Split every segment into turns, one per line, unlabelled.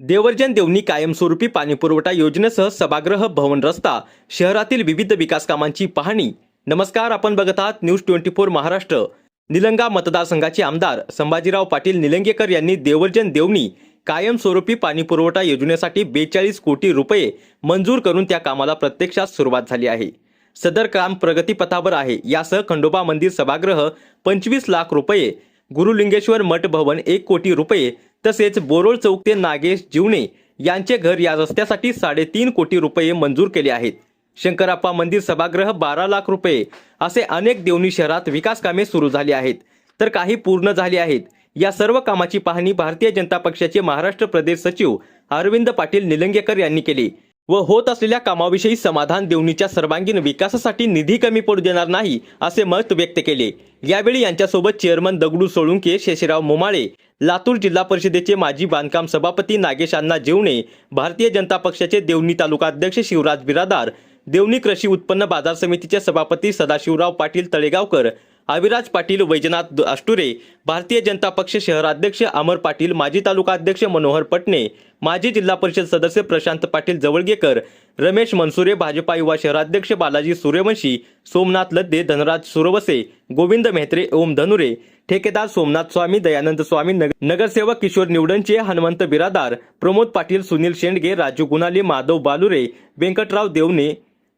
देवर्जन देवणी कायमस्वरूपी पाणीपुरवठा योजनेसह सभागृह भवन रस्ता शहरातील विविध विकास कामांची पाहणी. नमस्कार आपण बघत आहात news twenty four Maharashtra. Nilanga मतदारसंघाचे आमदार संभाजीराव पाटील निलंगेकर यांनी देवर्जन देवणी कायमस्वरूपी पाणीपुरवठा योजनेसाठी बेचाळीस कोटी रुपये मंजूर करून त्या कामाला प्रत्यक्षात सुरुवात झाली आहे. सदर काम प्रगतीपथावर आहे. यासह खंडोबा मंदिर सभागृह पंचवीस लाख रुपये गुरुलिंगेश्वर मठ भवन एक कोटी रुपये तसेच बोरोळ चौक ते नागेश जीवणे यांचे घर या रस्त्यासाठी साडेतीन कोटी रुपये मंजूर केले आहेत. शंकराप्पा मंदिर सभागृह बारा लाख रुपये असे अनेक देवणी शहरात विकास कामे सुरू झाली आहेत. तर काही पूर्ण झाली आहेत. या सर्व कामाची पाहणी भारतीय जनता पक्षाचे महाराष्ट्र प्रदेश सचिव अरविंद पाटील निलंगेकर यांनी केली व होत असलेल्या कामाविषयी समाधान देवणीच्या सर्वांगीण विकासासाठी निधी कमी पडू देणार नाही असे मत व्यक्त केले. यावेळी यांच्यासोबत चेअरमन दगडू सोळुंके शेषराव मोमाळे लातूर जिल्हा परिषदेचे माजी बांधकाम सभापती नागेश अण्णा जेवणे भारतीय जनता पक्षाचे देवणी तालुका अध्यक्ष शिवराज बिरादार देवणी कृषी उत्पन्न बाजार समितीचे सभापती सदाशिवराव पाटील तळेगावकर अविराज पाटील वैजनाथ आष्टुरे भारतीय जनता पक्ष शहराध्यक्ष अमर पाटील माजी तालुका अध्यक्ष मनोहर पटणे माजी जिल्हा परिषद सदस्य प्रशांत पाटील जवळगेकर रमेश मनसुरे भाजपा युवा शहराध्यक्ष बालाजी सूर्यवंशी सोमनाथ लद्दे धनराज सुरवसे गोविंद मेहत्रे ओम धनुरे ठेकेदार सोमनाथ स्वामी दयानंद स्वामी नग- नगरसेवक किशोर निवडणचे हनुमंत बिरादार प्रमोद पाटील सुनील शेंडगे राजू गुणाले माधव बालुरे व्यंकटराव देवणे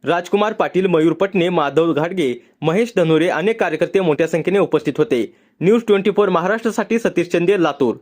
राजकुमार पाटील मयूर पटणे माधव घाडगे महेश धनुरे अनेक कार्यकर्ते मोठ्या संख्येने उपस्थित होते. न्यूज ट्वेंटी फोर महाराष्ट्रासाठी सतीश चंदे लातूर.